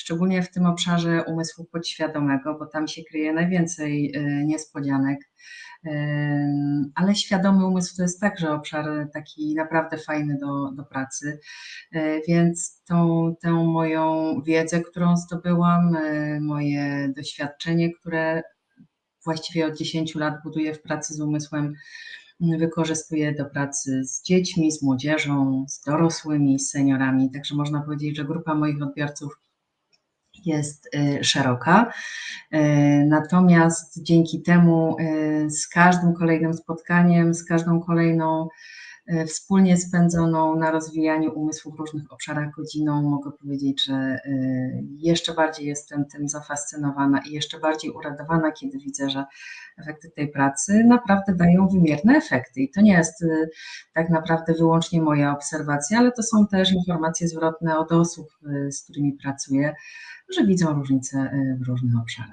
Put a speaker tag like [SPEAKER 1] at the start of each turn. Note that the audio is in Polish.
[SPEAKER 1] szczególnie w tym obszarze umysłu podświadomego, bo tam się kryje najwięcej y, niespodzianek. Ym, Ale świadomy umysł to jest także obszar taki naprawdę fajny do, do pracy, Y, więc tą, tę moją wiedzę, którą zdobyłam, moje doświadczenie, które właściwie od 10 lat buduję w pracy z umysłem, wykorzystuję do pracy z dziećmi, z młodzieżą, z dorosłymi, z seniorami. Także można powiedzieć, że grupa moich odbiorców jest y, szeroka. Y, Natomiast dzięki temu y, z każdym kolejnym spotkaniem, z każdą kolejną wspólnie spędzoną na rozwijaniu umysłu w różnych obszarach godziną, mogę powiedzieć, że y, jeszcze bardziej jestem tym zafascynowana i jeszcze bardziej uradowana, kiedy widzę, że efekty tej pracy naprawdę dają wymierne efekty. I to nie jest y, tak naprawdę wyłącznie moja obserwacja, ale to są też informacje zwrotne od osób, z którymi pracuję, że widzą różnice w różnych obszarach.